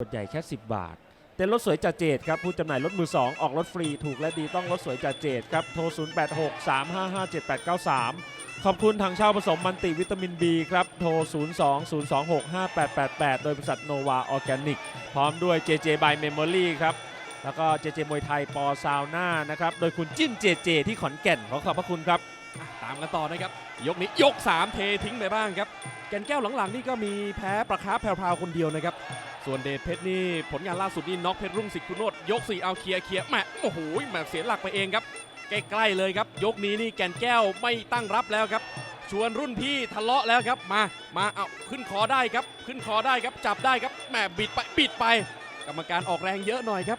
ส่วใหญ่แค่ 10 บาท เต้นรถสวยจ่าเจดครับ ผู้จำหน่ายรถมือ 2 ออกรถฟรีถูกและดีต้องรถสวยจ่าเจดครับ โทร 086 355 7893 ขอบคุณทางเช่าผสมมันติวิตามิน B ครับ โทร 02 026 5888 โดยบริษัทโนวาออร์แกนิก พร้อมด้วย JJ by Memory ครับ แล้วก็ JJ มวยไทยปอซาวน่านะครับ โดยคุณจิ้น JJ ที่ขอนแก่นขอขอบพระคุณครับ ตามกันต่อนะครับ ยกนี้ยก 3 เททิ้งไปบ้างครับ แก่นแก้วหลังๆนี่ก็มีแพ้ประคาแพรวๆคนเดียวนะครับ ส่วนเดชเพชรนี่ผลงานล่าสุดนี่น็อกเพชรรุ่งสิทธิ์คุณโนดยก4เอาเคลียร์เคลียร์แหมโอ้โหแหมเสียหลักไปเองครับ ใกล้ๆเลยครับ ยกนี้นี่แก่นแก้วไม่ตั้งรับแล้วครับ ชวนรุ่นพี่ทะเลาะแล้วครับมามาเอาขึ้นคอได้ครับ ขึ้นคอได้ครับจับได้ครับแหมบิดไปบิดไป กรรมการออกแรงเยอะหน่อยครับ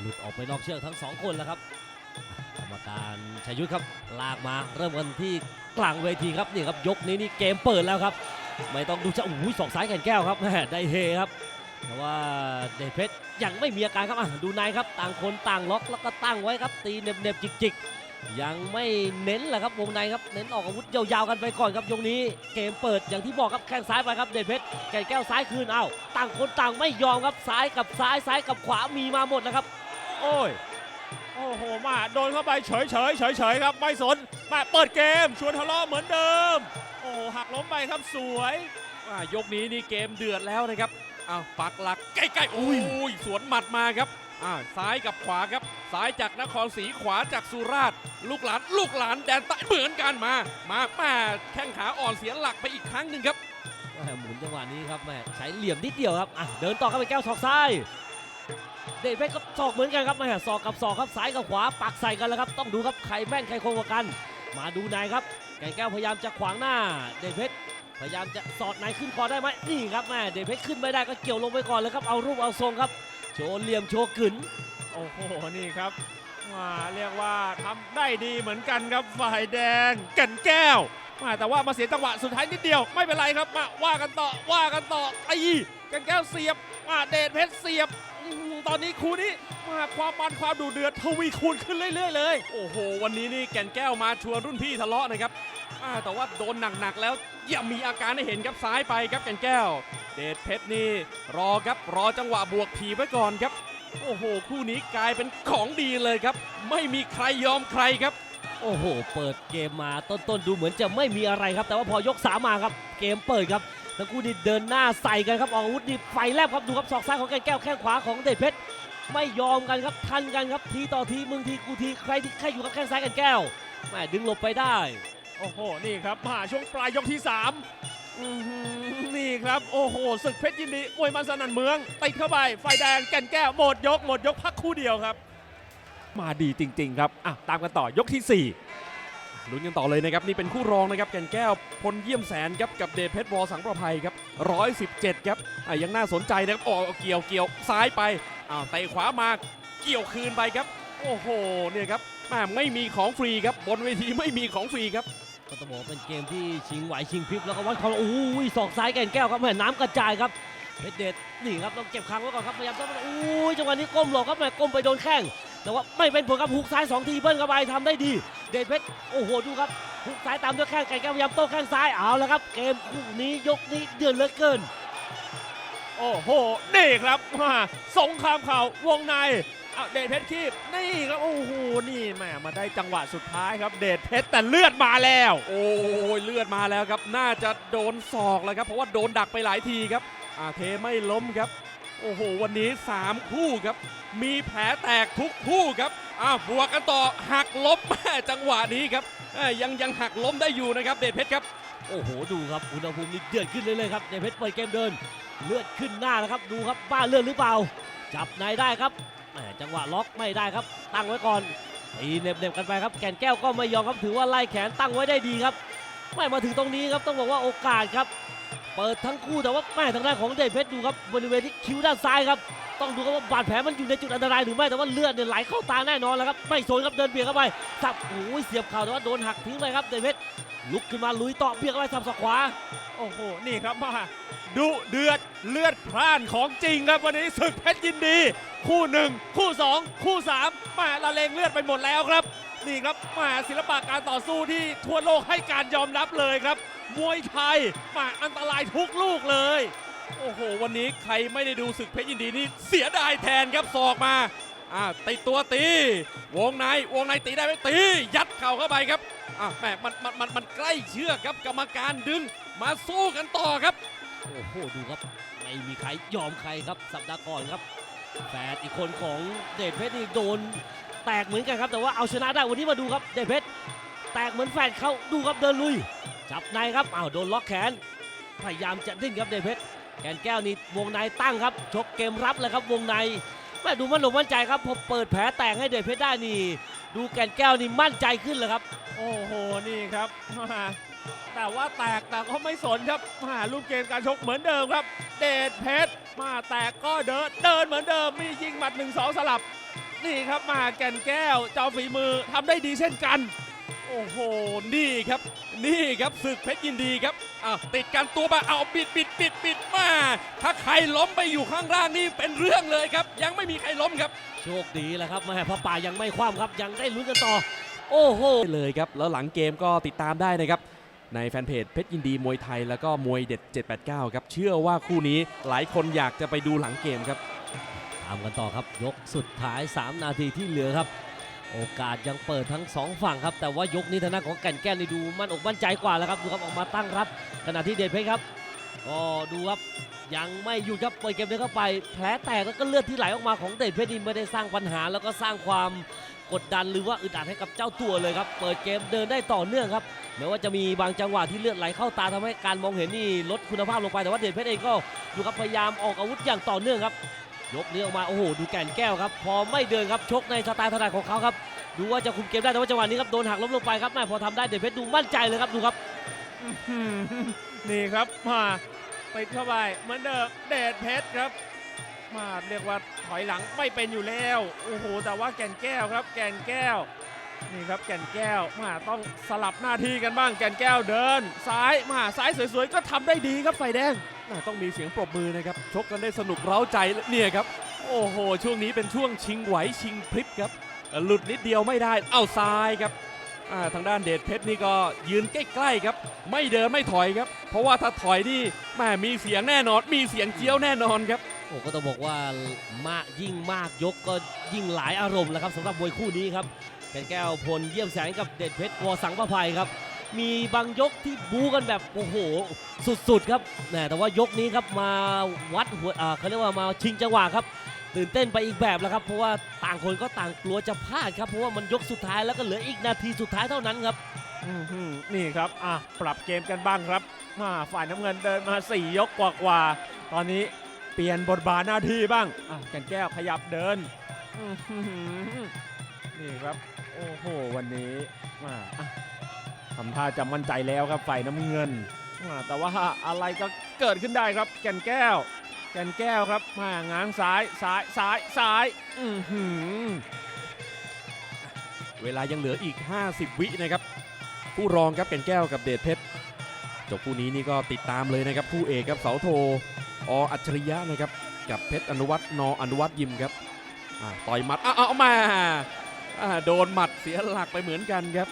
หลุดออกไปนอกเชือกทั้งสองคนแล้วครับกรรมการชัยยุทธครับลากมาเริ่มกันที่กลางเวทีครับนี่ครับยกนี้นี่เกมเปิดแล้วครับ ไม่ต้องดูจะโอ้ยสองซ้ายแก่นแก้วครับแม่ได้เฮครับแต่ว่าเดชเพชรยังไม่มีอาการครับอะดูในครับต่างคนต่างล็อกแล้วก็ตั้งไว้ครับ ตีเน็บๆจิกๆ ยังไม่เน้นแหละครับวงในครับเน้นออกอาวุธยาวๆกันไปก่อนครับยกนี้เกมเปิดอย่างที่บอกครับแข้งซ้ายไปครับเดชเพชรแก่นแก้วซ้ายคืนเอ้าต่างคนต่างไม่ยอมครับซ้ายกับซ้ายซ้ายกับขวามีมาหมดนะครับ โอ้ยโอ้โหมาโดนเข้าไปเฉยเฉยเฉยเฉยๆครับไม่สน มาเปิดเกมชวนทะเลาะเหมือนเดิม โอ้โหหักล้มไปครับสวยอ่ายกนี้นี่เกมเดือดแล้วนะครับอ้าวปักหลักใกล้ๆอุ้ยสวนหมัดมาครับอ่าซ้ายกับขวาครับซ้ายจากนครศรีขวาจากสุราษฎร์ลูกหลาน ลูกหลานแดนใต้เหมือนกันมา มาแม่แข้งขาอ่อนเสียหลักไปอีกครั้งหนึ่งครับแม่หมุนจังหวะนี้ครับแม่ใช้เหลี่ยมนิดเดียวครับอะเดินต่อเข้าไปแก้วศอกซ้ายเดชเพชรก็ศอกเหมือนกันครับแม่ศอกกับศอกครับซ้ายกับขวาปักใส่กันแล้วครับต้องดูครับใครแม่นใครคงกว่ากัน มาดูในครับ ไก่แก้วพยายามจะขวางหน้า เดชเพชรพยายามจะสอดในขึ้นคอได้ไหมนี่ครับแม่เดชเพชรขึ้นไม่ได้ก็เกี่ยวลงไปก่อนเลยครับเอารูปเอาทรงครับ โชว์เหลี่ยมโชว์กึ๋นโอ้โหนี่ครับมาเรียกว่าทำได้ดีเหมือนกันครับฝ่ายแดงแก่นแก้วมาแต่ว่ามาเสียจังหวะสุดท้ายนิดเดียวไม่เป็นไรครับมาว่ากันต่อว่ากันต่อไอ้แก่นแก้วเสียบมาเดชเพชรเสียบ อื้อหือตอนนี้คู่นี้มาความมันความดุเดือดทวีคูณขึ้นเรื่อย ๆ เลย โอ้โห วันนี้นี่แก่นแก้วมาชวนรุ่นพี่ทะเลาะนะครับอ่าแต่ว่าโดนหนักๆแล้วยังมีอาการให้เห็นครับซ้ายไปครับแก่นแก้ว เดชเพชรนี่รอครับรอจังหวะบวกถีบไว้ก่อนครับ โอ้โห คู่นี้กลายเป็นของดีเลยครับ ไม่มีใครยอมใครครับ โอ้โห เปิดเกมมาต้นๆดูเหมือนจะไม่มีอะไรครับ แต่ว่าพอยกสามมาครับ เกมเปิดครับทั้งคู่นี่เดินหน้าใส่กันครับออกอาวุธนี่ไฟแลบครับดูครับศอกซ้ายของแก่นแก้วแข้งขวาของเดชเพชรไม่ยอมกันครับทันกันครับทีต่อทีมึงทีกูทีใครที่ใครอยู่กับแข้งซ้ายก่นแก้วแม่ดึงหลบไปได้ โอ้โห นี่ครับมาช่วงปลายยกที่3อื้อหือนี่ครับ โอ้โหศึกเพชรยินดีมวยมันสนั่นเมืองติดเข้าไปไฟแดงแก่นแก้วหมดยกหมดยกพักคู่เดียวครับ มาดีจริง ๆ ครับอะตามกันต่อยกที่ 4 ลุ้นกันต่อเลยนะครับ นี่เป็นคู่รองนะครับ แก่นแก้วพลเยี่ยมแสนครับกับเดชเพชรวอสังประภัยครับ117 ครับอะยังน่าสนใจนะครับออกเกี่ยวเกี่ยวซ้ายไปอ้าวเตะขวามาเกี่ยวคืนไปครับ โอ้โหเนี่ยครับแม่ไม่มีของฟรีครับบนเวทีไม่มีของฟรีครับก็ต้องบอกเป็นเกมที่ชิงไหวชิงพริบแล้วก็วัดความโอ้ยศอกซ้ายแก่นแก้วครับแม่น้ำกระจายครับเพชรเดชนี่ครับต้องเก็บครั้งไว้ก่อนครับพยายามจะโอ้ยจังหวะนี้ก้มหลบครับแม่ก้มไปโดนแข้ง แต่ว่าไม่เป็นผลครับฮุกซ้ายสองทีเบิ้ลเข้าไปทำได้ดี เดชเพชรโอ้โหดูครับฮุกซ้ายตามด้วยแข้งแก่นแก้วพยายามโต้แข้งซ้ายเอาแล้วครับ เกมคู่นี้ยกนี้เดือดเหลือเกิน โอ้โห นี่ครับมาสงครามเข่าวงในเอาเดชเพชรคีบนี่ครับโอ้โหนี่แหมมาได้จังหวะสุดท้ายครับ เดชเพชรแต่เลือดมาแล้ว โอ้ยเลือดมาแล้วครับ น่าจะโดนศอกแล้วครับ เพราะว่าโดนดักไปหลายทีครับอ่าเทไม่ล้มครับ โอ้โห วันนี้ 3 คู่ครับ มีแผลแตกทุกคู่ครับอ้าวบวกกันต่อหักล้มแม่จังหวะนี้ครับยังยังหักล้มได้อยู่นะครับเดชเพชรครับ โอ้โห ดูครับอุณหภูมินี่เดือดขึ้นเรื่อยๆครับเดชเพชรเปิดเกมเดิน เลือดขึ้นหน้าแล้วครับ ดูครับบ้าเลือดหรือเปล่า จับในได้ครับแหมจังหวะล็อกไม่ได้ครับ ตั้งไว้ก่อนตีเน็บๆกันไปครับ แก่นแก้วก็ไม่ยอมครับถือว่าไล่แขนตั้งไว้ได้ดีครับ ไม่มาถึงตรงนี้ครับต้องบอกว่าโอกาสครับ เปิดทั้งคู่แต่ว่าแม่ทางด้านของเดชเพชรดูครับบริเวณที่คิ้วด้านซ้ายครับต้องดูครับว่าบาดแผลมันอยู่ในจุดอันตรายหรือไม่แต่ว่าเลือดเนี่ยไหลเข้าตาแน่นอนแล้วครับไม่สนครับเดินเบียดเข้าไปสับโอ้ยเสียบเข่าแต่ว่าโดนหักทิ้งไปครับเดชเพชรลุกขึ้นมาลุยต่อเบียดเข้าไปสับศอกขวาโอ้โหนี่ครับมาดุเดือดเลือดพล่านของจริงครับวันนี้ศึกเพชรยินดี คู่หนึ่งคู่สองคู่สามมาละเลงเลือดไปหมดแล้วครับ นี่ครับมาศิลปะการต่อสู้ที่ทั่วโลกให้การยอมรับเลยครับ มวยไทยมาอันตรายทุกลูกเลย โอ้โห วันนี้ใครไม่ได้ดูศึกเพชรยินดีนี่เสียดายแทนครับศอกมาอ่าติดตัวตี วงในวงในตีได้ไหมตี ยัดเข่าเข้าไปครับอ่าแหมมันมันมันมันใกล้เชือกครับกรรมการดึงมาสู้กันต่อครับ โอ้โหดูครับ ไม่มีใครยอมใครครับสัปดาห์ก่อนครับแฟนอีกคนของเดชเพชรนี่โดนแตกเหมือนกันครับแต่ว่าเอาชนะได้วันนี้มาดูครับเดชเพชรแตกเหมือนแฟนเขาดูครับเดินลุย จับในครับอ้าวโดนล็อกแขน พยายามจะดิ้นครับเดชเพชรแกนแก้วนี่วงในตั้งครับ ชกเกมรับเลยครับวงในแม่ดูมันหลงมั่นใจครับพอเปิดแผลแตกให้เดชเพชรได้นี่ ดูแกนแก้วนี่มั่นใจขึ้นเลยครับ โอ้โหนี่ครับแต่ว่าแตกแต่ก็ไม่สนครับมารูปเกมการชกเหมือนเดิมครับ เดชเพชรมาแตกก็เดินเดินเหมือนเดิมมียิงหมัด1 2สลับ นี่ครับมาแก่นแก้วเจ้าฝีมือทำได้ดีเช่นกัน โอ้โห นี่ครับ นี่ครับศึกเพชรยินดีครับอะติดกันตัวมาเอาบิดบิดบิดบิดมา ถ้าใครล้มไปอยู่ข้างล่างนี่เป็นเรื่องเลยครับ ยังไม่มีใครล้มครับ โชคดีแล้วครับแม่พระป่ายังไม่คว่ำครับ ยังได้ลุ้นกันต่อ โอ้โห เลยครับ แล้วหลังเกมก็ติดตามได้นะครับ ในแฟนเพจเพชรยินดีมวยไทยแล้วก็มวยเด็ด 789 ครับ เชื่อว่าคู่นี้หลายคนอยากจะไปดูหลังเกมครับ ตามกันต่อครับ ยกสุดท้าย 3 นาทีที่เหลือครับ โอกาสยังเปิดทั้ง2ฝั่งครับ แต่ว่ายกนี้ทางด้านของแก่นแก้วนี่ดูมั่นอกมั่นใจกว่าแล้วครับดูครับออกมาตั้งรับ ขณะที่เดชเพชรครับก็ดูครับยังไม่หยุดครับเปิดเกมเดินเข้าไป แผลแตกแล้วก็เลือดที่ไหลออกมาของเดชเพชรนี่ไม่ได้สร้างปัญหา แล้วก็สร้างความกดดันหรือว่าอึดอัดให้กับเจ้าตัวเลยครับ เปิดเกมเดินได้ต่อเนื่องครับแม้ว่าจะมีบางจังหวะที่เลือดไหลเข้าตาทำให้การมองเห็นนี่ลดคุณภาพลงไปแต่ว่าเดชเพชรเองก็ดูครับพยายามออกอาวุธอย่างต่อเนื่องครับ ยกนี้ออกมาโอ้โหดูแก่นแก้วครับพอไม่เดินครับชกในสไตล์ถนัดของเขาครับดูว่าจะคุมเกมได้แต่ว่าจังหวะนี้ครับโดนหักล้มลงไปครับแม่พอทำได้เดชเพชรดูมั่นใจเลยครับดูครับนี่ครับมาไปเข้าไปเหมือนเดิมเดชเพชรครับ มาเรียกว่าถอยหลังไม่เป็นอยู่แล้วโอ้โหแต่ว่าแก่นแก้วครับ แก่นแก้ว นี่ครับแก่นแก้วมาต้องสลับหน้าที่กันบ้างแก่นแก้วเดิน ซ้ายมาซ้ายสวยๆก็ทำได้ดีครับไฟแดงน่าต้องมีเสียงปรบมือนะครับชกกันได้สนุกเร้าใจเนี่ยครับ โอ้โห ช่วงนี้เป็นช่วงชิงไหวชิงพลิบครับ หลุดนิดเดียวไม่ได้เอาซ้ายครับอ่าทางด้านเดชเพชรนี่ก็ยืนใกล้ๆครับ ไม่เดินไม่ถอยครับ เพราะว่าถ้าถอยนี่แม่มีเสียงแน่นอน มีเสียงเจียวแน่นอนครับโอ้ก็ต้องบอกว่ามากยิ่งมากยกก็ยิ่งหลายอารมณ์แล้วครับสำหรับมวยคู่นี้ครับแก่นแก้วพลเยี่ยมแสงกับเดชเพชรวอสังประภัยครับ มีบางยกที่บู๊กันแบบโอ้โห สุดๆครับแหมแต่ว่ายกนี้ครับมาวัดหัวเขาเรียกว่ามาชิงจังหวะครับ ตื่นเต้นไปอีกแบบแล้วครับ เพราะว่าต่างคนก็ต่างกลัวจะพลาดครับ เพราะว่ามันยกสุดท้ายแล้วก็เหลืออีกนาทีสุดท้ายเท่านั้นครับนี่ครับอะปรับเกมกันบ้างครับมาฝ่ายน้ำเงินเดินมา 4 ยกกว่าๆตอนนี้เปลี่ยนบทบาทหน้าที่บ้างอะแก่นแก้วขยับเดิน นี่ครับ โอ้โห วันนี้มาทำท่าจะมั่นใจแล้วครับฝ่ายน้ำเงิน แต่ว่าอะไรก็เกิดขึ้นได้ครับ แก่นแก้ว แก่นแก้วครับมาง้างซ้ายซ้ายซ้ายซ้ายอือหือเวลายังเหลืออีก 50 วินะครับผู้รองครับแก่นแก้วกับเดชเพชรจบคู่นี้นี่ก็ติดตามเลยนะครับคู่เอกครับเสาโทออัจฉริยะนะครับกับเพชรอนุวัฒน์นออนุวัฒน์ยิมครับต่อยมัดอ้าวมา โดนหมัดเสียหลักไปเหมือนกันครับ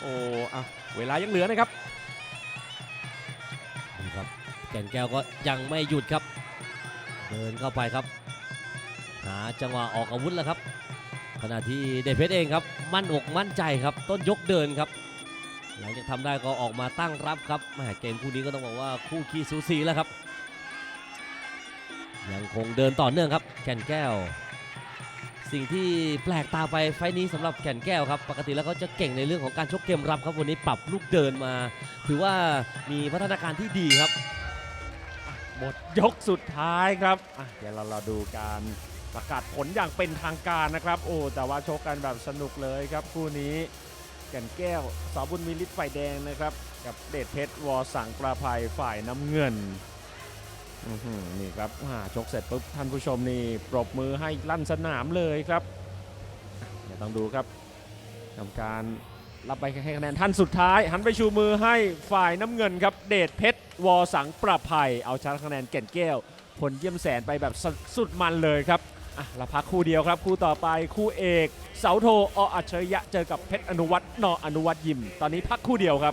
โอ้อะเวลายังเหลือนะครับนี่ครับแก่นแก้วก็ยังไม่หยุดครับ เดินเข้าไปครับ หาจังหวะออกอาวุธแล้วครับ ขณะที่เดชเพชรเองครับ มั่นอกมั่นใจครับ ต้นยกเดินครับ หลังจากทำได้ก็ออกมาตั้งรับครับแหมเกมคู่นี้ก็ต้องบอกว่าคู่ขี้สูสีแล้วครับ ยังคงเดินต่อเนื่องครับ แก่นแก้ว สิ่งที่แปลกตาไปไฟนี้สำหรับแก่นแก้วครับ ปกติแล้วเขาจะเก่งในเรื่องของการชกเกมรับครับวันนี้ปรับลูกเดินมา ถือว่ามีพัฒนาการที่ดีครับ หมดยกสุดท้ายครับเดี๋ยวเราเราดูการประกาศผลอย่างเป็นทางการนะครับ โอ้แต่ว่าชกกันแบบสนุกเลยครับคู่นี้แก่นแก้วสอบุญมีฤทธิ์ฝ่ายแดงนะครับ กับเดชเพชรวอสังประภัยฝ่ายน้ำเงิน นี่ครับชกเสร็จปุ๊บท่านผู้ชมนี่ปรบมือให้ลั่นสนามเลยครับอะเดี๋ยวต้องดูครับทำการรับไปให้คะแนนท่านสุดท้าย หันไปชูมือให้ฝ่ายน้ำเงินครับ เดชเพชรวอสังประภัย เอาชนะคะแนนแก่นแก้ว ผลเยี่ยมแสนไปแบบสสุดมันเลยครับอะเราพักคู่เดียวครับ คู่ต่อไปคู่เอก เสาโทออัจฉริยะเจอกับเพชรอนุวัฒน์นออนุวัฒน์ยิม ตอนนี้พักคู่เดียวครับ